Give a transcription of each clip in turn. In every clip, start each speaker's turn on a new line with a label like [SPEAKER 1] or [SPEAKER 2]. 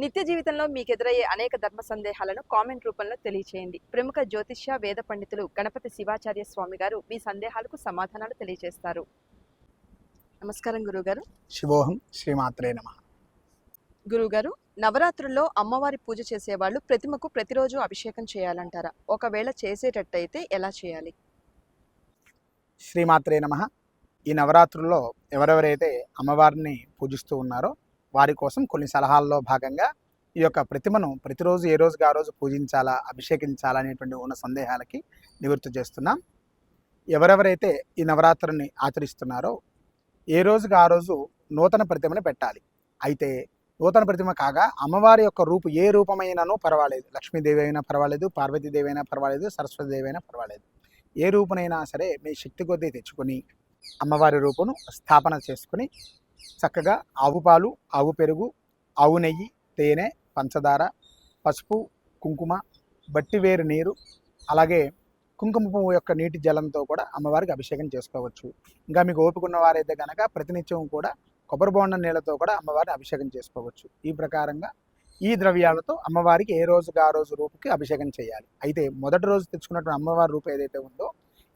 [SPEAKER 1] నిత్య జీవితంలో మీకు ఎదురయ్యే అనేక ధర్మ సందేహాలను కామెంట్ రూపంలో తెలియచేయండి. ప్రముఖ జ్యోతిష్య వేద పండితులు గణపతి శివాచార్య స్వామి గారు మీ సందేహాలకు సమాధానాలు తెలియజేస్తారు. నమస్కారం గురుగారు.
[SPEAKER 2] శివోహం శ్రీమాత్రే నమ.
[SPEAKER 1] గురుగారు నవరాత్రుల్లో అమ్మవారి పూజ చేసేవాళ్ళు ప్రతిమకు ప్రతిరోజు అభిషేకం చేయాలంటారా? ఒకవేళ చేసేటట్టయితే ఎలా చేయాలి?
[SPEAKER 2] శ్రీమాత్రే నమ. ఈ నవరాత్రుల్లో ఎవరెవరైతే అమ్మవారిని పూజిస్తూ ఉన్నారో వారి కోసం కొన్ని సలహాల్లో భాగంగా ఈ యొక్క ప్రతిమను ప్రతిరోజు ఏ రోజుకి ఆ రోజు పూజించాలా అభిషేకించాలా అనేటువంటి ఉన్న సందేహాలకి నివృత్తి చేస్తున్నాం. ఎవరెవరైతే ఈ నవరాత్రిని ఆచరిస్తున్నారో ఏ రోజుకి ఆ రోజు నూతన ప్రతిమను పెట్టాలి. అయితే నూతన ప్రతిమ కాగా అమ్మవారి యొక్క రూపు ఏ రూపమైనానో పర్వాలేదు. లక్ష్మీదేవి అయినా పర్వాలేదు పార్వతీదేవి అయినా పర్వాలేదు సరస్వతీదేవి అయినా పర్వాలేదు. ఏ రూపునైనా సరే మీ శక్తి కొద్దీ తెచ్చుకొని అమ్మవారి రూపును స్థాపన చేసుకుని చక్కగా ఆవు పాలు ఆవు పెరుగు ఆవు నెయ్యి తేనె పంచదార పసుపు కుంకుమ బట్టివేరు నీరు అలాగే కుంకుమ పువ్వు యొక్క నీటి జలంతో కూడా అమ్మవారికి అభిషేకం చేసుకోవచ్చు. ఇంకా మీకు ఓపుకున్న వారైతే కనుక ప్రతినిత్యం కూడా కొబ్బరి బోండ నీళ్ళతో కూడా అమ్మవారిని అభిషేకం చేసుకోవచ్చు. ఈ ప్రకారంగా ఈ ద్రవ్యాలతో అమ్మవారికి ఏ రోజుకి ఆ రోజు రూపుకి అభిషేకం చేయాలి. అయితే మొదటి రోజు తెచ్చుకున్నటువంటి అమ్మవారి రూపు ఏదైతే ఉందో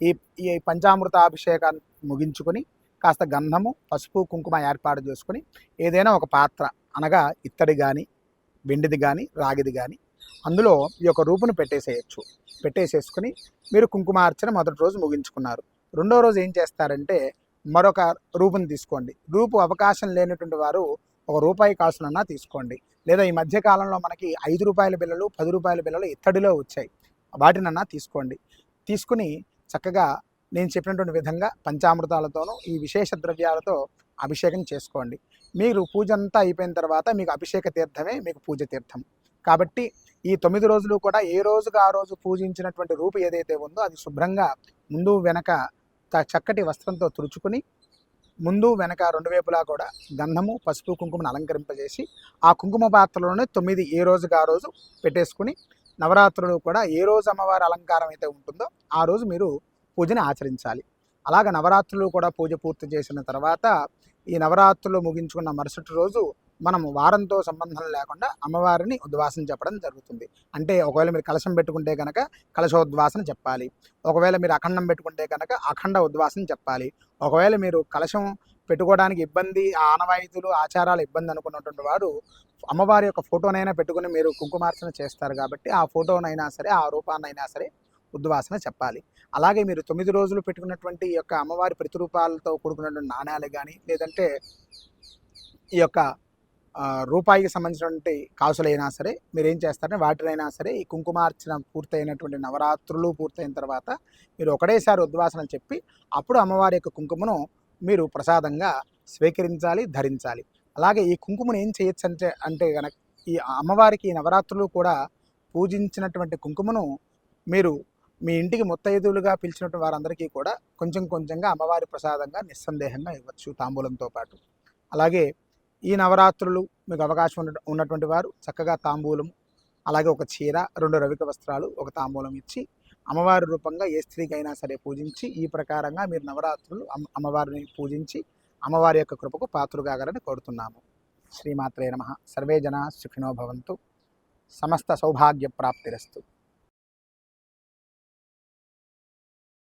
[SPEAKER 2] ఈ ఈ పంచామృత అభిషేకాన్ని ముగించుకొని కాస్త గంధము పసుపు కుంకుమ ఏర్పాటు చేసుకుని ఏదైనా ఒక పాత్ర అనగా ఇత్తడి కానీ వెండిది కానీ రాగిది కానీ అందులో ఈ యొక్క రూపును పెట్టేసేయచ్చు. పెట్టేసేసుకుని మీరు కుంకుమార్చన మొదటి రోజు ముగించుకున్నారు. రెండో రోజు ఏం చేస్తారంటే మరొక రూపును తీసుకోండి. రూపు అవకాశం లేనటువంటి వారు ఒక రూపాయి కాసులన్నా తీసుకోండి. లేదా ఈ మధ్య కాలంలో మనకి ఐదు రూపాయల బిల్లలు పది రూపాయల బిల్లలు ఇత్తడిలో వచ్చాయి. వాటినన్నా తీసుకోండి. తీసుకుని చక్కగా నేను చెప్పినటువంటి విధంగా పంచామృతాలతోనూ ఈ విశేష ద్రవ్యాలతో అభిషేకం చేసుకోండి. మీరు పూజ అంతా అయిపోయిన తర్వాత మీకు అభిషేక తీర్థమే మీకు పూజ తీర్థం. కాబట్టి ఈ తొమ్మిది రోజులు కూడా ఏ రోజుగా ఆ రోజు పూజించినటువంటి రూపు ఏదైతే ఉందో అది శుభ్రంగా ముందు వెనక చక్కటి వస్త్రంతో తుడుచుకుని ముందు వెనక రెండు వైపులా కూడా గంధము పసుపు కుంకుమను అలంకరింపజేసి ఆ కుంకుమ పాత్రలోనే తొమ్మిది ఏ రోజుగా ఆ రోజు పెట్టేసుకుని నవరాత్రులు కూడా ఏ రోజు అమ్మవారి అలంకారం అయితే ఉంటుందో ఆ రోజు మీరు పూజని ఆచరించాలి. అలాగ నవరాత్రులు కూడా పూజ పూర్తి చేసిన తర్వాత ఈ నవరాత్రులు ముగించుకున్న మరుసటి రోజు మనం వారంతో సంబంధం లేకుండా అమ్మవారిని ఉద్వాసన చెప్పడం జరుగుతుంది. అంటే ఒకవేళ మీరు కలశం పెట్టుకుంటే కనుక కలశోద్వాసన చెప్పాలి. ఒకవేళ మీరు అఖండం పెట్టుకుంటే కనుక అఖండ ఉద్వాసన చెప్పాలి. ఒకవేళ మీరు కలశం పెట్టుకోవడానికి ఇబ్బంది ఆ ఆనవాయితీలు ఆచారాలు ఇబ్బంది అనుకున్నటువంటి వారు అమ్మవారి యొక్క ఫోటోనైనా పెట్టుకుని మీరు కుంకుమార్చన చేస్తారు కాబట్టి ఆ ఫోటోనైనా సరే ఆ రూపాన్నైనా సరే ఉద్వాసన చెప్పాలి. అలాగే మీరు తొమ్మిది రోజులు పెట్టుకున్నటువంటి ఈ యొక్క అమ్మవారి ప్రతిరూపాలతో కూడుకున్నటువంటి నాణ్యాలు కానీ లేదంటే ఈ యొక్క రూపాయికి సంబంధించినటువంటి కాసులైనా సరే మీరు ఏం చేస్తారంటే వాటినైనా సరే ఈ కుంకుమార్చన పూర్తయినటువంటి నవరాత్రులు పూర్తయిన తర్వాత మీరు ఒకటేసారి ఉద్వాసన చెప్పి అప్పుడు అమ్మవారి యొక్క కుంకుమను మీరు ప్రసాదంగా స్వీకరించాలి ధరించాలి. అలాగే ఈ కుంకుమను ఏం చేయొచ్చు అంటే అంటే కనుక ఈ అమ్మవారికి ఈ నవరాత్రులు కూడా పూజించినటువంటి కుంకుమను మీరు మీ ఇంటికి ముత్తైదువులుగా పిలిచినటువంటి వారందరికీ కూడా కొంచెం కొంచెంగా అమ్మవారి ప్రసాదంగా నిస్సందేహంగా ఇవ్వచ్చు తాంబూలంతో పాటు. అలాగే ఈ నవరాత్రులు మీకు అవకాశం ఉన్నటువంటి వారు చక్కగా తాంబూలం అలాగే ఒక చీర రెండు రవిక వస్త్రాలు ఒక తాంబూలం ఇచ్చి అమ్మవారి రూపంగా ఏ స్త్రీకైనా సరే పూజించి ఈ ప్రకారంగా మీరు నవరాత్రులు అమ్మ అమ్మవారిని పూజించి అమ్మవారి యొక్క కృపకు పాత్రుగాగలని కోరుతున్నాము. శ్రీమాత్రే నమ. సర్వే జన సుఖినో భవంతు. సమస్త సౌభాగ్య ప్రాప్తిరస్తు.